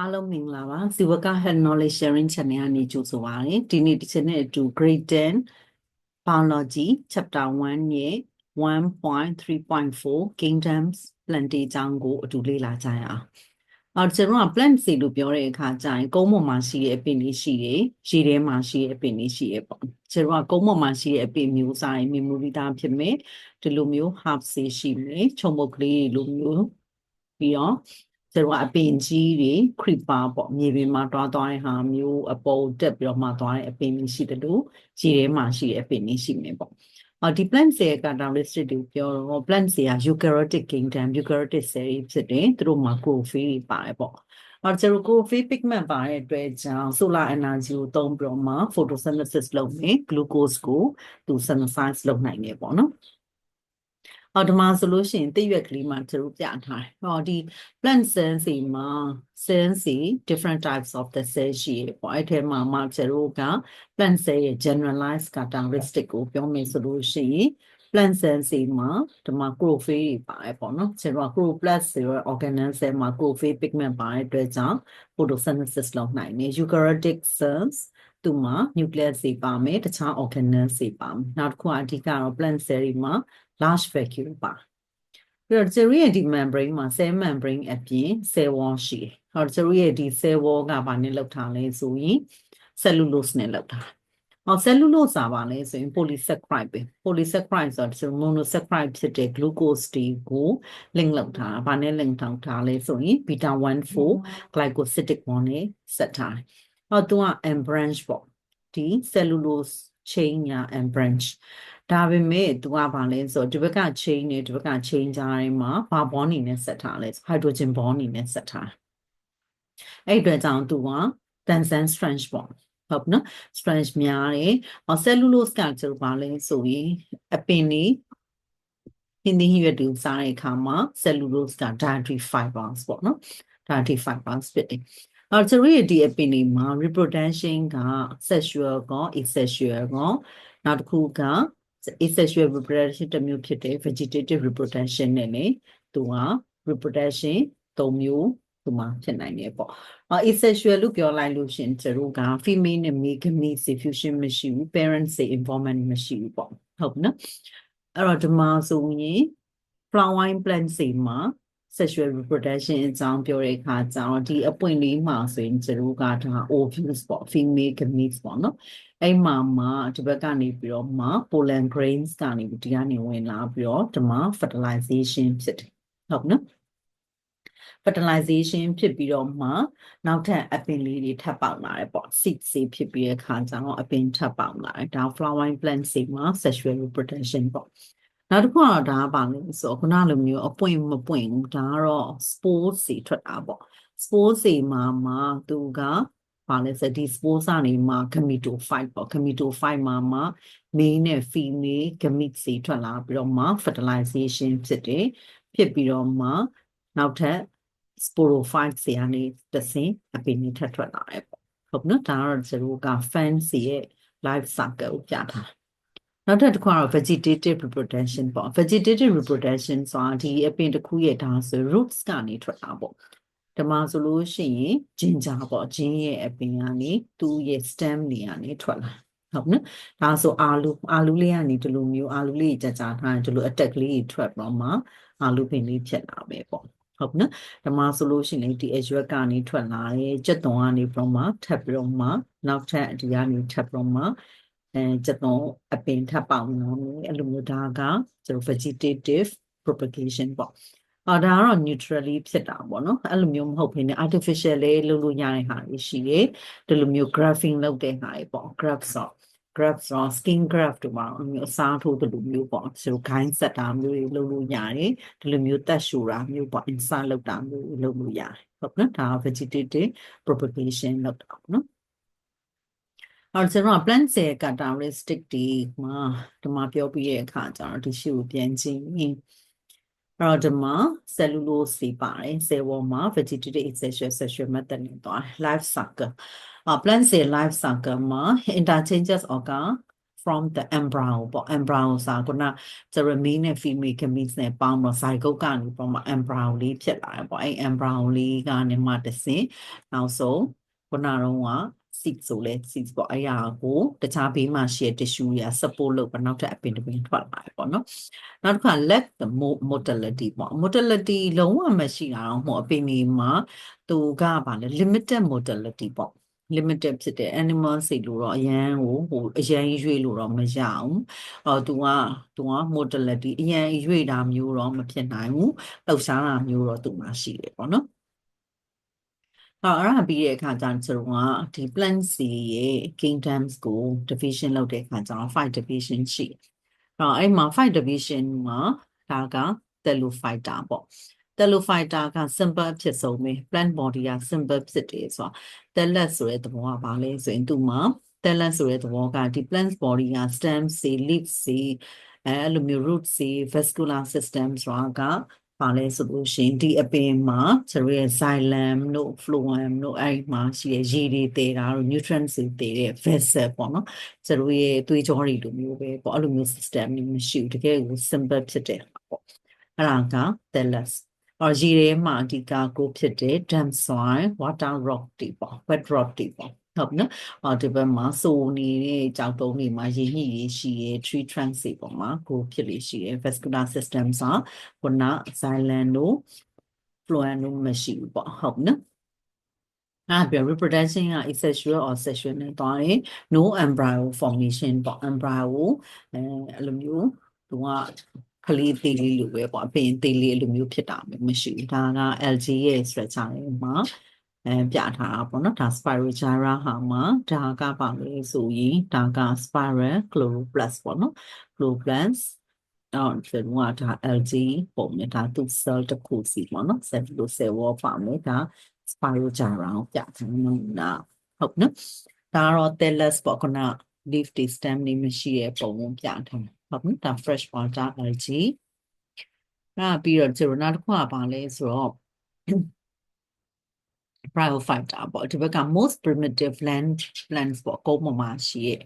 အားလုံးမင်္ဂလာပါဇီဝက Health Knowledge Sharing Channel ကနေကြိုဆိုပါရစေဒီနေ့ဒီချက်နဲ့အတူ Grade 10 Biology Chapter 1ရဲ့1.3.4 Kingdoms Plant အကြောင်းကိုအတူလေ့လာကြရအောင်အော်ကျွန်တော်က plant စီလို့ပြောတဲ့အခါကျရင်ကုန်းပေါ်မှာရှိတဲ့အပင်တွေရှိတယ်ရေထဲမှာရှိတဲ့အပင်တွေရှိတယ်ပေါ့ကျွန်တော်ကကုန်းပေါ်မှာရှိတဲ့အပင်မျိုးစားရင် memory သားဖြစ်မယ်ဒီလိုမျိုး half စီရှိမယ်ချုံမုတ်ကလေးလိုမျိုးပြီးတော့ ကျတော့အပင်ကြီးတွေ creeper ပေါ့မြေပြင်မှာတွားသွားတဲ့ဟာမျိုးအပေါ်တက်ပြီးတော့မှသွားတဲ့အပင်ကြီးရှိတယ်လို့ခြေထဲမှာရှိတဲ့အပင်ကြီးရှိမယ်ပေါ့အော်ဒီ plant cell characteristic တွေပြောတော့ plant cell က eukaryotic kingdom eukaryotic cell ဖြစ်တယ်သူတို့မှာ chlorophyll တွေပါတယ်ပေါ့အော်ကျတော့ chlorophyll pigment ပါတဲ့အတွက်ကြောင့် solar energy ကိုသုံးပြီးတော့မှ photosynthesis လုပ်မယ် glucose ကိုသူ synthesize လုပ်နိုင်တယ်ပေါ့နော် ဟောဒီမှာဆိုလို့ရှိရင်တိရွက်ကလေးမှာသူတို့ပြထားတယ်ဟောဒီ plant cell စီမှာ cell စီ different types of the cell ရှိရပေါ့အဲ့ထဲမှာမှသူတို့က plant cell ရဲ့ generalized characteristic ကိုပြောမယ်ဆိုလို့ရှိရင် plant cell စီမှာဒီမှာ chlorophyll တွေပါတယ်ပေါ့နော်ကျွန်တော် chloroplast ဆိုရ organelle cell မှာ chlorophyll pigment ပါတဲ့အတွက်ကြောင့် photosynthesis လုပ်နိုင်တယ် eukaryotic cells သူမှာ nucleus တွေပါမယ်တခြား organelle တွေပါမယ်နောက်တစ်ခုအဓိကတော့ plant cell တွေမှာ large vacuole ပါပြီးတော့ကျတို့ရဲ့ဒီ membrane မှာ cell membrane အပြင် cell wall ရှိတယ်ဟောကျတို့ရဲ့ဒီ cell wall ကဘာနဲ့လောက်ထားလဲဆိုရင် cellulose နဲ့လောက်ထားဟော cellulose စာပါလဲဆိုရင် polysaccharide ပဲ polysaccharide ဆိုတော့ monosaccharide ဖြစ်တဲ့ glucose တွေကို link လောက်ထားဘာနဲ့ link ထောက်ထားလဲဆိုရင် beta 14 glycosidic bond နဲ့ဆက်ထားတယ်ဟောသူက m branch ပေါ့ဒီ cellulose chain ညာ m branch ဒါပေမဲ့သူကဘာလဲဆိုတော့ဒီဘက်က chain နဲ့ဒီဘက်က chain ကြားထဲမှာဘာ bond နေနဲ့ဆက်ထားလဲ hydrogen bond နေနဲ့ဆက်ထားအဲ့အတွက်ကြောင့်သူက tensile strength ပေါ့ဟုတ်နော် strength များတယ်။ cellulose ကကျတော့ဘာလဲဆိုရင်အပင်နေဟင်းသီးဟင်းရွက်တွေစားတဲ့အခါမှာ cellulose က dietary fibers ပေါ့နော် dietary fibers ဖြစ်တယ်။ အော်ကျတို့ရဲ့ဒီအပင်တွေမှာ reproduction က sexual ကော asexual ကောနောက်တစ်ခုက asexual reproduction တစ်မျိုးဖြစ်တယ် vegetative reproduction နဲ့လေသူက reproduction ၃မျိုးသူမှာဖြစ်နိုင်တယ်ပေါ့။ asexual လို့ပြောလိုက်လို့ရှင်ကျတို့က female နဲ့ male gamete diffusion မရှိဘူး parents တွေ involvement မရှိဘူးပေါ့ဟုတ်နော်။အဲ့တော့ဒီမှာဆိုရင် flowering plant တွေမှာ sexual reproduction အကြောင်းပြောတဲ့အခါကျတော့ဒီအပွင့်လေးမှာဆိုရင်ကျတို့ကဒါ ovules ပေါ့ female gametes ပေါ့နော်အဲ့မှာမှဒီဘက်ကနေပြီးတော့မှ pollen grains ကနေဒီကနေဝင်လာပြီးတော့ဒီမှာ fertilization ဖြစ်တယ်ဟုတ်နော် fertilization ဖြစ်ပြီးတော့မှနောက်ထပ်အပင်လေးတွေထပ်ပေါက်လာတယ်ပေါ့ seed စေဖြစ်ပြီးတဲ့အခါကျတော့အပင်ထပ်ပေါက်လာတယ်ဒါ flowering plant တွေမှာ sexual reproduction ပေါ့ နောက်တစ်ခုကတော့ဒါကပါလို့ဆိုခုနလိုမျိုးအပွင့်မပွင့်ဘူးဒါကတော့ spores တွေထွက်တာပေါ့ spores တွေမှာမှာသူကပါလဲဆိုဒီ spores ကနေမှာ gametophyte ပေါ့ gametophyte မှာမှာ male နဲ့ female gametes တွေထွက်လာပြီးတော့မှ fertilization ဖြစ်တယ်ဖြစ်ပြီးတော့မှနောက်ထပ် sporophyte တွေကနေတဆင်အပင်တွေထပ်ထွက်လာတယ်ပေါ့ဟုတ်နော်ဒါကတော့ကျွန်တော်က fans ရဲ့ life cycle ကိုပြတာ နောက်ထပ်တစ်ခုကတော့ vegetative reproduction ပေါ့ vegetative reproduction ဆိုတာဒီအပင်တစ်ခုရဲ့ဒါဆို roots ကနေထွက်တာပေါ့ဓမ္မဆိုလို့ရှိရင် ginger ပေါ့ဂျင်းရဲ့အပင်ကနေသူ့ရဲ့ stem တွေကနေထွက်လာဟုတ်နော်ဒါဆိုအာလူအာလူလေးကနေဒီလိုမျိုးအာလူလေးကြာကြာထားဒီလိုအတက်ကလေးထွက်တော့မှအာလူပင်လေးဖြစ်လာပဲပေါ့ဟုတ်နော်ဓမ္မဆိုလို့ရှိရင်ဒီအရွက်ကနေထွက်လာတယ်ကြက်သွန်ကနေပြီးတော့မှထပ်ပြီးတော့မှနောက်ထပ်ဒီကနေထပ်ပြီးတော့မှ အဲကြက်သွန်အပင်ထပ်ပေါင်းနော်အဲ့လိုမျိုးဒါကကျွန်တော် vegetative propagation ပေါ့အော်ဒါကတော့ neutrally ဖြစ်တာပေါ့နော်အဲ့လိုမျိုးမဟုတ်ဘဲနဲ့ artificial လေးလုပ်လို့ရတဲ့ဟာတွေရှိတယ်ဒီလိုမျိုး graphing လုပ်တဲ့ဟာတွေပေါ့ graph ဆို graph ဆို skin graph တို့မှာအမျိုးအစားထိုးတယ်လို့မျိုးပေါ့ဆိုခိုင်းဆက်တာမျိုးတွေလုပ်လို့ရတယ်ဒီလိုမျိုးတက်ရှူတာမျိုးပေါ့ insert လုပ်တာမျိုးလုပ်လို့ရတယ်ဟုတ်နော်ဒါ vegetative propagation လုပ်တာပေါ့နော် အော်ကျွန်တော် plant cell characteristic ဒီမှာဒီမှာပြောပြရဲ့အခါကျတော့ဒီရှိကိုပြန်ကြည့်ရင်အဲ့တော့ဒီမှာ cellulose စီပါတယ် cell wall မှာ vegetative asexual sexual method နဲ့သွား life cycle အာ plant cell life cycle မှာ interchanges organ from the embryo ပေါ့ embryo ဆိုတာခုနကျရ male နဲ့ female gametes နဲ့ပေါင်းတော့ zygote ကနေပေါ့မှာ embryo လေးဖြစ်လာတယ်ပေါ့အဲ့ embryo လေးကနေမှတစ်ဆင့်နောက်ဆုံးခုနတော့က seed ဆိုလဲ seed ပေါ့အဲ့ဟာကိုတခြားဘေးမှာရှိတဲ့ tissue တွေက support လုပ်ပြီးနောက်ထပ်အပင်တစ်ပင်ထွက်လာတယ်ပေါ့နော်နောက်တစ်ခါ lack the motility ပေါ့ motility လုံးဝမရှိတာတော့မဟုတ်အပင်ဒီမှာသူကဗာလဲ limited motility ပေါ့ limited ဖြစ်တဲ့ animal စိတ်လို့တော့အရန်ကိုဟိုအရန်ရွေ့လို့တော့မရအောင်အော်သူကသူက motility အရန်ရွေ့တာမျိုးတော့မဖြစ်နိုင်ဘူးလှုပ်ရှားတာမျိုးတော့သူ့မှာရှိတယ်ပေါ့နော် အော်အဲ့ဒါပြီးတဲ့အခါကျတော့ကျွန်တော်ကဒီ plants စီရဲ့ kingdoms ကို division လုပ်တဲ့အခါကျတော့5 division ရှိတယ်။အော်အဲ့မှာ5 division မှာဒါက Thelophyta ပေါ့ Thelophyta က simple အဖြစ်ဆုံးပဲ plant body က simple ဖြစ်တယ်ဆိုတော့ Thallus ဆိုတဲ့သဘောကဘာလဲဆိုရင်သူ့မှာ Thallus ဆိုတဲ့သဘောကဒီ plant body က stem စီ leaf စီအဲအဲ့လိုမျိုး root စီ vascular system ဆိုတာက ပါလဲဆိုလို့ရှိရင်ဒီအပင်မှာကျွန်တော်ရဲ့ xylem တို့ phloem တို့အဲ့မှာရှိတဲ့ရေတွေတည်တာတို့ nutrients တွေတည်တဲ့ vessel ပေါ့နော်ကျွန်တော်ရဲ့သွေးကြောတွေလိုမျိုးပဲပေါ့အဲ့လိုမျိုး system မျိုးမရှိဘူးတကယ်ကို simple ဖြစ်တဲ့ပေါ့အဲ့ဒါက thallus အော်ရေထဲမှာအဓိကကိုဖြစ်တဲ့ damp soil water rock တွေပေါ့ wet rock တွေပေါ့ ဟုတ်နော်။အော်ဒီဘက်မှာစိုးနေတဲ့ကြောက်တုံးတွေမှာရေညှိရေးရှိရဲ tree trunks တွေပေါ်မှာကိုဖြစ်လေရှိရဲ vascular system စာခုန xylem တို့ phloem တို့မရှိဘူးပေါ့ဟုတ်နော်။အဲ့ပြ reproduction က asexual or sexual နဲ့တွားရင် no embryo formation ပေါ့ embryo အဲအဲ့လိုမျိုးသူကကလေးသေးလေးလိုပဲပေါ့အပင်သေးလေးအဲ့လိုမျိုးဖြစ်တာမျိုးမရှိဘူးဒါက LG ရဲ့ structure တွေမှာ အဲပြထားတာပေါ့နော်ဒါ Spirogyra ဟာမှာဒါကပါလေဆိုရင်ဒါက spiral chloroplast ပေါ့နော် chloroplast အော်ဒီကဒါ LG ပုံနဲ့ဒါသူ cell တစ်ခုစီပေါ့နော် cell လို့ cell wall ပါမယ်ဒါ Spirogyra ကိုပြထားနေတာဟုတ်နော်ဒါကတော့ thallus ပေါ့ခုန leaf တွေ stem တွေမရှိတဲ့ပုံကိုပြထားတယ်ဟုတ်နော်ဒါ fresh water algae အဲ့ပြီးတော့ကျွန်တော်နောက်တစ်ခုကပါလဲဆိုတော့ bryophyta ပေါ့ဒီဘက်က most primitive land plants ပေါ့ကုန်းပေါ်မှာရှိရဲ့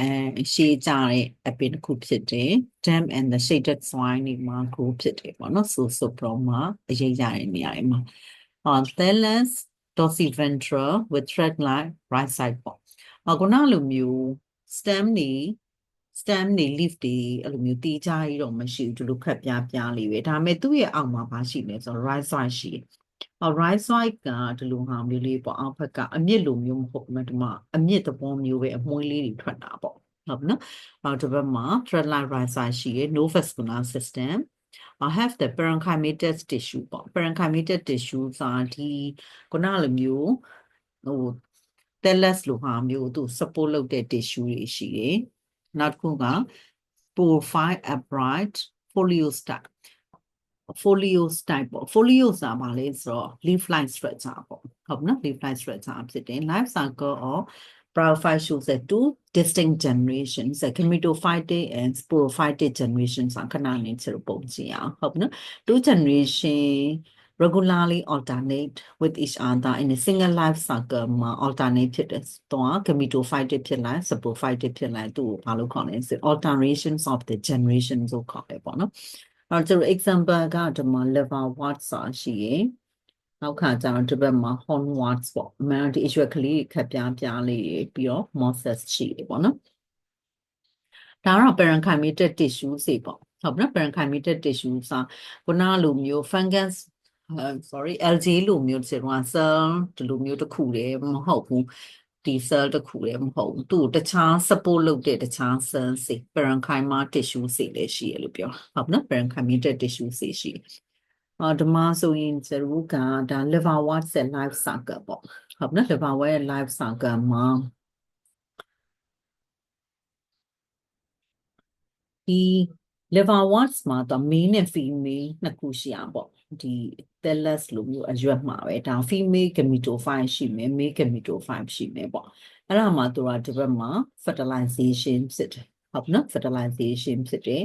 အဲရှေးကြတဲ့အပင်တစ်ခုဖြစ်တယ် damp and the shaded soil တွေမှာ grow ဖြစ်တယ်ပေါ့နော်ဆိုဆိုပရောမှာအရေးရတဲ့နေရာတွေမှာ on thallus dorsiventral with thread like right side ပေါ့အခုနောက်လိုမျိုး stem တွေ stem တွေ leaf တွေအဲ့လိုမျိုးတီးကြရတော့မရှိဘူးဒီလိုခက်ပြားပြားလေးပဲဒါပေမဲ့သူ့ရဲ့အောက်မှာဘာရှိလဲဆိုတော့ right side ရှိတယ် right side ကဒီလိုဟာမျိုးလေးပေါ့အောက်ဘက်ကအမြင့်လိုမျိုးမဟုတ်ဘူးဒီမှာအမြင့်သဘောမျိုးပဲအမွှေးလေးတွေထွက်တာပေါ့ဟုတ်နော်အောက်ဒီဘက်မှာ thread line right side ရှိရ no vascular system I have the parenchymatous tissue ပေါ့ parenchymatous tissue ဆိုတာဒီခုနလိုမျိုးဟို thallus လိုဟာမျိုးသူ support လုပ်တဲ့ tissue တွေရှိတယ်နောက်တစ်ခုက profile upright foliostyle folio type ပေါ့ folio ဆိုတာဘာလဲဆိုတော့ leaf line structure ပေါ့ဟုတ်နော် leaf line structure ဖြစ်တယ် life cycle of bryophyte shows that two distinct generations a gametophytic and sporophytic generations ခဏနေချလို့ပုံကြည့်အောင်ဟုတ်နော် two generation regularly alternate with each other in a single life cycle မှာ alternate ဖြစ်တယ်တော့ gametophytic ဖြစ်လိုက် sporophytic ဖြစ်လိုက်သူ့ကိုဘာလို့ခေါ်လဲဆို alterations of the generation ဆိုခေါ်တယ်ပေါ့နော် အဲ့တော့ example ကဒီမှာ liver wart စာရှိရယ်နောက်ခါကျတော့ဒီဘက်မှာ horn warts ပေါ့အမှန်ဒီအရွက်ကလေးခက်ပြားပြားလေးတွေပြီးတော့ mosses ရှိတယ်ပေါ့နော်ဒါကတော့ parenchymatous tissue စေပေါ့ဟုတ်နော် parenchymatous tissue စာခုနလိုမျိုး fungus sorry algae လိုမျိုးဆိုတော့ cell ဒီလိုမျိုးတစ်ခုတည်းမဟုတ်ဘူး ဒီ cell တစ်ခုလည်းမဟုတ်ဘူးသူ့တခြား support လုပ်တဲ့တခြား cell တွေ parenchyma tissue တွေလည်းရှိရလို့ပြောဟုတ်နော် parenchymatic tissue တွေရှိအော်ဒီမှာဆိုရင်ကျတို့ကဒါ liver wart cell life cycle ပေါ့ဟုတ်နော် liver wart ရဲ့ life cycle မှာဒီ liver warts မှာတော့ male နဲ့ female နှစ်ခုရှိအောင်ပေါ့ ဒီ thallus လိုမျိုးအရွက်မှာပဲဒါ female gametophyte ရှိမယ် male gametophyte ရှိမယ်ပေါ့အဲ့ဒါမှသူကဒီဘက်မှာ fertilization ဖြစ်တယ်ဟုတ်နော် fertilization ဖြစ်တယ်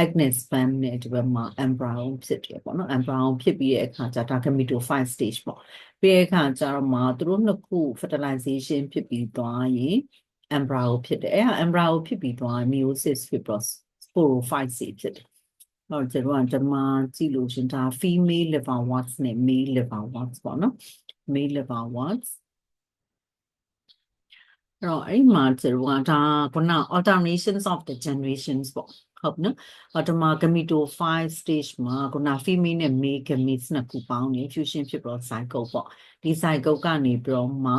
egg နဲ့ sperm နဲ့ဒီဘက်မှာ embryo ဖြစ်တယ်ပေါ့နော် embryo ဖြစ်ပြီးတဲ့အခါကျဒါ gametophyte stage ပေါ့ပြီးတဲ့အခါကျတော့မှသူတို့နှစ်ခု fertilization ဖြစ်ပြီးသွားရင် embryo ဖြစ်တယ်အဲ့ဟာ embryo ဖြစ်ပြီးတော့ meiosis ဖြစ်ပြီးတော့ sporophyte တွေဖြစ်တယ်။အဲ့ တော့ကျွန်တော်ကဓမ္မကြည့်လို့ရှင်ဒါ female liverworts နဲ့ male liverworts ပေါ့နော် male liverworts အဲ့တော့အဲ့မှာကျွန်တော်ကဒါခုန alternations of the generations ပေါ့ဟုတ်နော်အော်ဒီမှာ gametophyte stage မှာခုန female နဲ့ male gametes နှစ်ခုပေါင်းနေ fusion ဖြစ်ပြီးတော့ zygote ပေါ့ဒီ zygote ကနေပြီးတော့မှ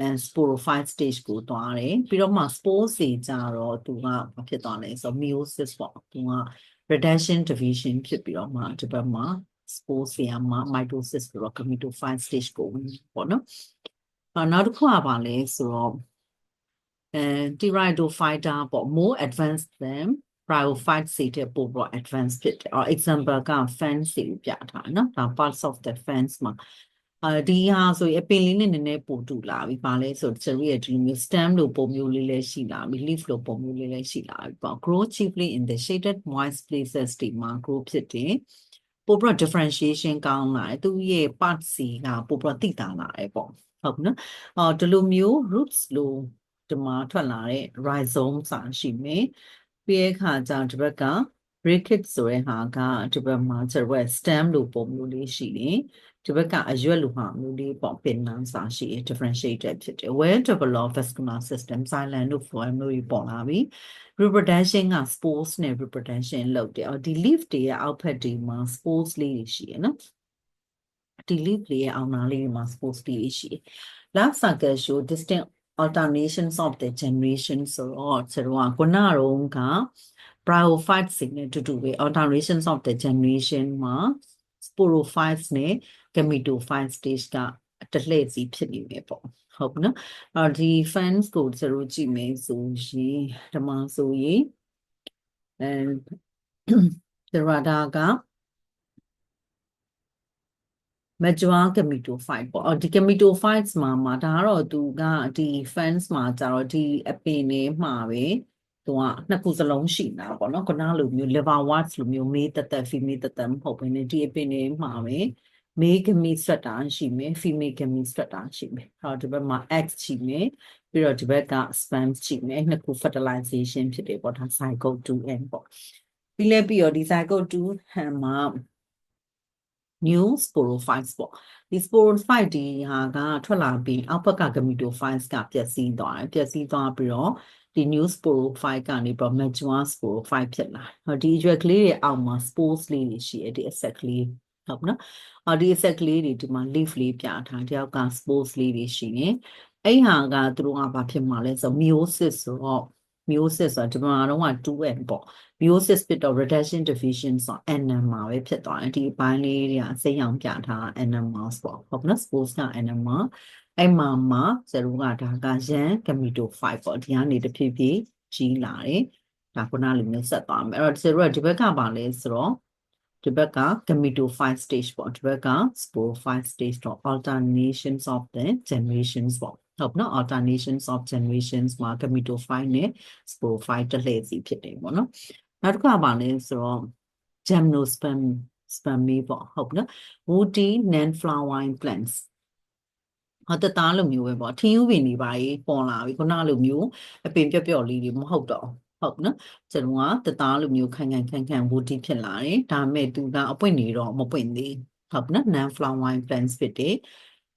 အဲ sporophyte stage ကိုသွားတယ်ပြီးတော့မှ spores တွေကြတော့သူကဘာဖြစ်သွားလဲဆိုတော့ meiosis ပေါ့သူက reduction division ဖြစ်ပြီးတော့မှဒီဘက်မှာ spores တွေမှာ mitosis ပြီးတော့ gametophyte stage ကိုဝင်ပေါ့နော်အော်နောက်တစ်ခုကပါလဲဆိုတော့အဲ pteridophyta ပေါ့ more advanced than bryophyte စီတဲ့ပို့ပြီး advanced ဖြစ်တယ်။ example က fence ကိုပြထားနော်။ဒါ parts of the fence မှာ အဲဒီဟာဆိုရင်အပင်လေးနဲ့နည်းနည်းပိုတူလာပြီ။ဘာလဲဆိုတော့ cherry ရဲ့ဒီလိုမျိုး stem လိုပုံမျိုးလေးလည်းရှိလာပြီ။ leaf လိုပုံမျိုးလေးလည်းရှိလာပြီပေါ့။ grow chiefly in the shaded moist places ဒီမှာ grow ဖြစ်တယ်။ပိုပြီး differentiation ကောင်းလာတယ်။သူရဲ့ part စီကပိုပြီးတိတာလာတယ်ပေါ့။ဟုတ်နော်။အော်ဒီလိုမျိုး roots လိုဒီမှာထွက်လာတဲ့ rhizome စာရှိမယ်။ပြီးရဲ့အခါကျဒီဘက်က bracket ဆိုတဲ့ဟာကဒီဘက်မှာကျတော့ stem လိုပုံမျိုးလေးရှိတယ်ဒီဘက်ကအရွက်လိုဟာမျိုးလေးပေါ့ပင်နန်းစာရှိတယ် differentiated ဖြစ်တယ် well developed vascular system silent တို့ form မျိုးကြီးပေါ်လာပြီ reproduction က spores နဲ့ reproduction လုပ်တယ်အော်ဒီ leaf တွေရဲ့အောက်ဖက်တွေမှာ spores လေးတွေရှိရနော်ဒီ leaf တွေရဲ့အောက်နားလေးတွေမှာ spores လေးတွေရှိတယ် last circle show distinct alternations of the generation ဆိုတော့ဆိုတော့ခုနကတော့ က bryophytes တွေနဲ့တူတူပဲ alterations of the generation မှာ sporophytes နဲ့ gametophyte stage ကတလှည့်စီဖြစ်နေမယ်ပေါ့ဟုတ်နော်အော်ဒီ fans ကိုစရိုကြည့်မယ်ဆိုရင်ဓမ္မဆိုရင်အဲဒရဒါက mature gametophyte ပေါ့အော်ဒီ gametophytes မှာမှာဒါကတော့သူကဒီ fans မှာကျတော့ဒီအပင်လေးမှာပဲ သူကနှစ်ခုစလုံးရှိတာပေါ့နော်ခုနလိုမျိုး liver warts လိုမျိုးမေးတသက် female တသက်မဟုတ်ဘဲနဲ့ဒီအပင်လေးမှာပဲမေးဂမီဆွတ်တာရှိမယ် female ဂမီဆွတ်တာရှိမယ်ဟောဒီဘက်မှာ egg ရှိမယ်ပြီးတော့ဒီဘက်က sperm ရှိမယ်နှစ်ခု fertilization ဖြစ်တယ်ပေါ့ဒါ zygote 2n ပေါ့ပြီးလဲပြီးတော့ဒီ zygote 2 ham မှာ new sporophytes ပေါ့ဒီ sporophyte ဒီဟာကထွက်လာပြီးအောက်ဘက်က gametophytes ကပျက်စီးသွားတယ်ပျက်စီးသွားပြီးတော့ ဒီ new sporophyte ကနေပြီးတော့ mature sporophyte ဖြစ်လာဟောဒီအရွက်ကလေးတွေအောက်မှာ spores လေးတွေရှိတယ်ဒီ asset ကလေးဟုတ်နော်အော်ဒီ asset ကလေးတွေဒီမှာ leaf လေးပြထားတယောက်က spores လေးတွေရှိနေအဲ့ဟာကသူတို့ကဘာဖြစ်မှာလဲဆို meiosis ဆိုတော့ meiosis ဆိုတာဒီမှာတော့က 2n ပေါ့ meiosis ဖြစ်တော့ reduction division ဆို nm မှာပဲဖြစ်သွားတယ်ဒီအပိုင်းလေးတွေကစိတ်အောင်ပြထား nm ပေါ့ဟုတ်နော် spores က nm အဲ့မှာမှာဇေရိုကဒါကရန် gametophyte ပေါ့ဒီကနေတဖြည်းဖြည်းကြီးလာတယ်ဒါခုနလိုမျိုးဆက်သွားမယ်အဲ့တော့ဇေရိုကဒီဘက်ကပါလဲဆိုတော့ဒီဘက်က gametophyte stage ပေါ့ဒီဘက်က sporophyte stage တော့ alternations of the generations ပေါ့ဟုတ်နော် alternations of generations မှာ gametophyte နဲ့ sporophyte တလှည့်စီဖြစ်တယ်ပေါ့နော်နောက်တစ်ခါပါလဲဆိုတော့ gymnosperm spermy ပေါ့ဟုတ်နော် woody non flowering plants ဟောတသားလိုမျိုးပဲပေါ့ထင်းယူပင်တွေပါရေးပေါ်လာပြီခုနလိုမျိုးအပင်ပြော့ပြော့လေးတွေမဟုတ်တော့ဟုတ်နော်ကျွန်တော်ကတသားလိုမျိုးခန့်ခန့်ခန့်ခန့် woody ဖြစ်လာတယ်ဒါပေမဲ့သူကအပွင့်နေတော့မပွင့်သေးဟုတ်နော် non flowering plants ဖြစ်တယ်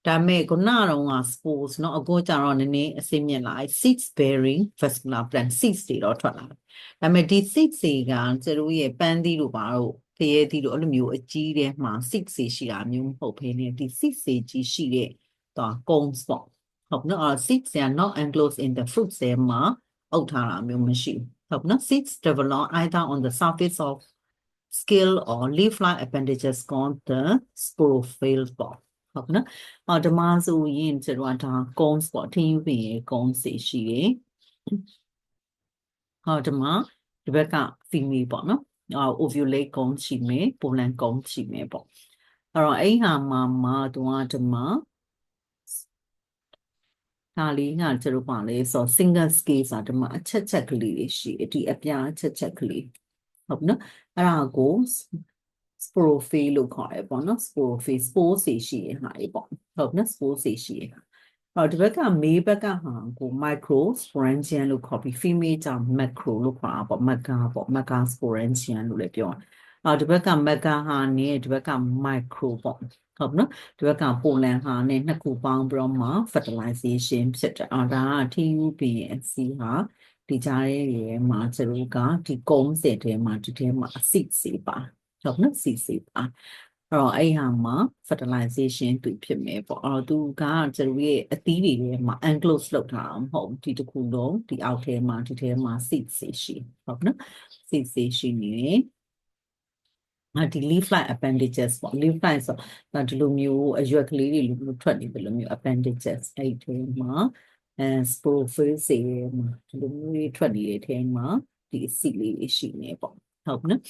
ဒါပေမဲ့ခုနကတော့က spores เนาะအခုကျတော့နည်းနည်းအစိမ့်မြင့်လာ seeds bearing vascular plant seeds တွေတော့ထွက်လာတယ်ဒါပေမဲ့ဒီ seeds တွေကကျတို့ရဲ့ပန်းသီးတို့ပါတော့ဖရဲသီးတို့အဲ့လိုမျိုးအကြီးတဲ့မှာ seeds တွေရှိတာမျိုးမဟုတ်ဘဲねဒီ seeds တွေကြီးရှိတဲ့ တော့ cones ပေါ့ဟုတ်နော်အဲ့ seeds they are not enclosed in the fruits တွေမှာအုပ်ထားတာမျိုးမရှိဘူးဟုတ်နော် seeds develop either on the surface of scale or leaf-like appendages called the sporophyll ပေါ့ဟုတ်နော်အော်ဒီမှာဆိုရင်ကျွန်တော်ကဒါ cones ပေါ့ထင်းယူပင်ရဲ့ cones တွေရှိတယ်ဟောဒီမှာဒီဘက်က female ပေါ့နော်အော် ovulate cones ရှိမယ် pollen cones ရှိမယ်ပေါ့အဲ့တော့အဲ့ဟာမှာမှာသူကဒီမှာ ဒါလေးကကျတော့ပါလေဆို single scale ဆိုတာဒီမှာအချက်ချက်ကလေးတွေရှိတယ်ဒီအပြားအချက်ချက်ကလေးဟုတ်နော်အဲ့ဒါကို sporophyll လို့ခေါ်တယ်ပေါ့နော် sporophyll spores တွေရှိရဟာတွေပေါ့ဟုတ်နော် spores တွေရှိရဟာအော်ဒီဘက်ကမေးဘက်ကဟာကို micro sporangian လို့ခေါ်ပြီး female ကြောင့် macro လို့ခေါ်တာပေါ့ maga ပေါ့ maga sporangian လို့လည်းပြောတယ်အော်ဒီဘက်က maga ဟာနဲ့ဒီဘက်က micro ပေါ့ ဟုတ်နော်ဒီဘက်ကပိုလန်ဟာနဲ့နှစ်ခုပေါင်းပြီးတော့မှ fertilization ဖြစ်တယ်အော်ဒါက TUBNC ဟာဒီကြားရဲ့မှာကျတို့ကဒီကုန်းစင်ထဲမှာဒီထဲမှာအစစ်စေပါဟုတ်နော်စစ်စေပါအဲ့တော့အဲ့ဟာမှာ fertilization သူဖြစ်မယ်ပေါ့အဲ့တော့သူကကျတို့ရဲ့အသီးတွေထဲမှာ enclose လုပ်ထားအောင်မဟုတ်ဒီတစ်ခုလုံးဒီအောက်ထဲမှာဒီထဲမှာ seed စေရှိဟုတ်နော် seed စေရှိနေတယ်အာ ဒီ leaf line appendages ပေါ့ leaf line ဆိုတော့ဒီလိုမျိုးအရွက်ကလေးတွေလိုမျိုးထွက်နေတယ်လိုမျိုး appendages အဲ့ဒီမှာအဲ sporophyll စေမှာဒီလိုမျိုးတွေထွက်နေတဲ့ထဲမှာဒီ seed လေးတွေရှိနေပေါ့ဟုတ်နော်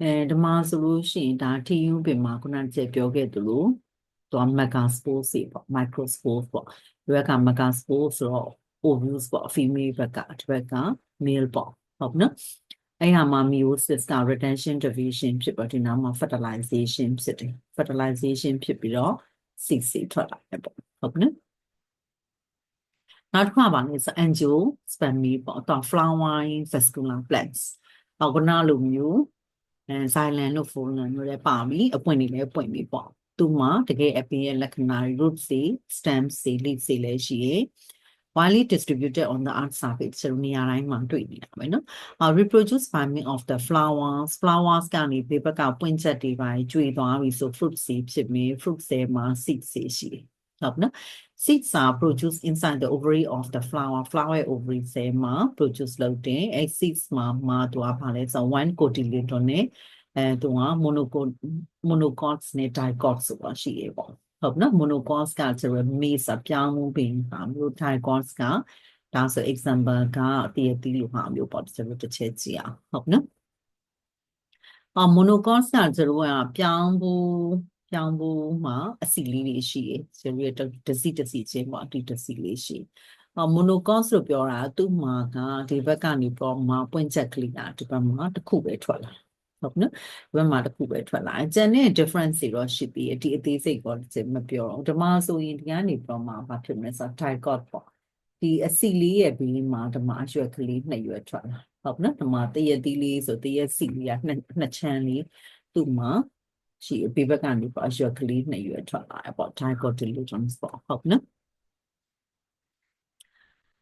အဲဒီမှာဆိုလို့ရှိရင်ဒါထီယူပင်မှာခုနကပြောခဲ့သလိုသူက megaspore စေပေါ့ microspore ပေါ့ဒီဘက်က megaspore ဆိုတော့ ovules ပေါ့ female ဘက်ကဒီဘက်က male ပေါ့ဟုတ်နော် အဲ့ဟာမှာ meiosis က retention division ဖြစ်ပါဒီနားမှာ fertilization ဖြစ်တယ် fertilization ဖြစ်ပြီးတော့ seed စေထွက်လာတယ်ပေါ့ဟုတ်နော်နောက်တစ်ခါပါလဲဆို angiospermy ပေါ့တော့ flowering vascular plants ဟောကနာလိုမျိုးအဲ silent လို့ fallen လို့လည်းပါပြီအပွင့်တွေလည်းပွင့်ပြီပေါ့သူမှာတကယ်အပင်ရဲ့လက္ခဏာ root တွေ stem တွေ leaf တွေလည်းရှိရယ် widely distributed on the earth surface ဆိုနေရာတိုင်းမှာတွေ့နေတာပဲเนาะ uh, reproduce farming of the flowers flowers ကနေဒီဘက်ကပွင့်ချက်တွေပါကျွေသွားပြီဆို fruit စီဖြစ်မယ် fruit ဆဲမှာ seed စီရှိတယ်ဟုတ်နော် seeds are produced inside the ovary of the flower flower ovary ဆဲမှာ produce လုပ်တယ်အဲ seeds မှာမှာသူကဘာလဲဆိုတော့1 cotyledon နဲ့အဲသူက monocot monocots နဲ့ dicots ဆိုတာရှိရပေါ့ ဟုတ်နော် monocots ကကျတော့ maize ပြောင်းမှုပင်ပါမျိုး dicots ကဒါဆို example ကအတည်အသီးလိုဟာမျိုးပေါ့ကျွန်တော်တစ်ချက်ကြည့်အောင်ဟုတ်နော်အော် monocots ကကျတော့ပြောင်းဖို့ပြောင်းဖို့မှာအစီလေးတွေရှိတယ်ဆိုရတစီတစီချင်းပေါ့ဒီတစီလေးရှိအော်မိုနိုကော့စ်လို့ပြောတာသူ့မှာကဒီဘက်ကနေပေါ်မှာပွင့်ချက်ကလေးကဒီဘက်မှာတစ်ခုပဲထွက်လာ ဟုတ်နော်ဒီဘက်မှာတစ်ခုပဲထွက်လာအကျန်တဲ့ difference တွေတော့ရှိပြီးဒီအသေးစိတ်တော့မပြောတော့ဓမ္မဆိုရင်ဒီကနေပေါ်မှာဘာဖြစ်မလဲဆိုတော့ tricot ပေါ့ဒီအစီလေးရဲ့ဘေးမှာဓမ္မအရွက်ကလေးနှစ်ရွက်ထွက်လာဟုတ်နော်ဓမ္မတရက်သီးလေးဆိုတရက်စီလေးကနှစ်နှစ်ချမ်းလေးသူ့မှာရှိဘေးဘက်ကနေပေါ့ရွက်ကလေးနှစ်ရွက်ထွက်လာပေါ့ dicotyledons ပေါ့ဟုတ်နော်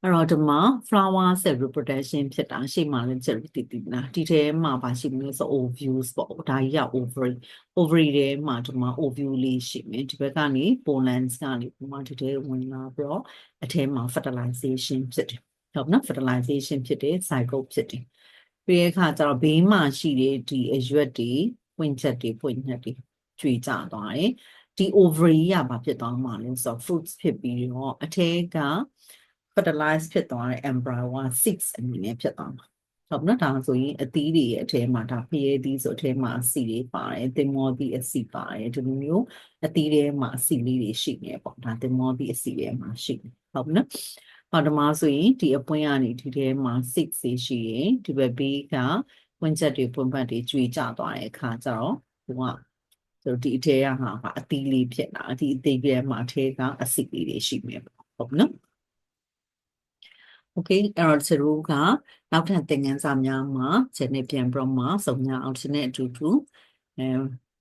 အဲ့တော့ဒီမှာ flower cell reproduction ဖြစ်တာရှေ့မှာလည်းချက်တည်တည်လားဒီထဲမှာပါရှိမလို့ဆို ovules ပေါ့ဒါကြီးက ovary ovary ထဲမှာဒီမှာ ovule လေးရှိမယ်ဒီဘက်ကနေ pollens ကနေဒီမှာဒီထဲဝင်လာပြီးတော့အထဲမှာ fertilization ဖြစ်တယ်ဟုတ်နော် fertilization ဖြစ်တယ် zygote ဖြစ်တယ်ပြီးတဲ့အခါကျတော့ဘေးမှာရှိတဲ့ဒီအရွက်တွေပွင့်ချက်တွေပွင့်ညက်တွေကျွေကြသွားတယ်ဒီ ovary ကဘာဖြစ်သွားမှာလဲဆိုတော့ fruits ဖြစ်ပြီးတော့အထဲက fertilize ဖြစ်သွားတဲ့ embryo 6အနေနဲ့ဖြစ်သွားမှာဟုတ်နော်ဒါဆိုရင်အသီးတွေရဲ့အထဲမှာဒါဖရဲသီးဆိုအထဲမှာအဆီတွေပါတယ်တင်မောသီးအဆီပါတယ်ဒီလိုမျိုးအသီးထဲမှာအဆီလေးတွေရှိနေပေါ့ဒါတင်မောသီးအဆီထဲမှာရှိနေဟုတ်နော်ဟောဒီမှာဆိုရင်ဒီအပွင့်ကနေဒီထဲမှာ6စီရှိရင်ဒီဘက်ဘေးကပွင့်ချက်တွေပွင့်ပတ်တွေကျွေကျသွားတဲ့အခါကျတော့ဟိုကဆိုဒီအထဲကဟာအသီးလေးဖြစ်လာဒီအသီးထဲမှာအထဲကအဆီလေးတွေရှိမယ်ပေါ့ဟုတ်နော် okay အဲ့တော့သူတို့ကနောက်ထပ်သင်ခန်းစာများမှာဇနစ်ပြန်ပြီးမှစုံညာအောင်ရှင်နဲ့အတူတူအဲ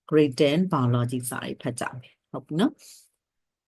grade 10 biology စာတွေဖတ်ကြမယ်ဟုတ်ပြီနော်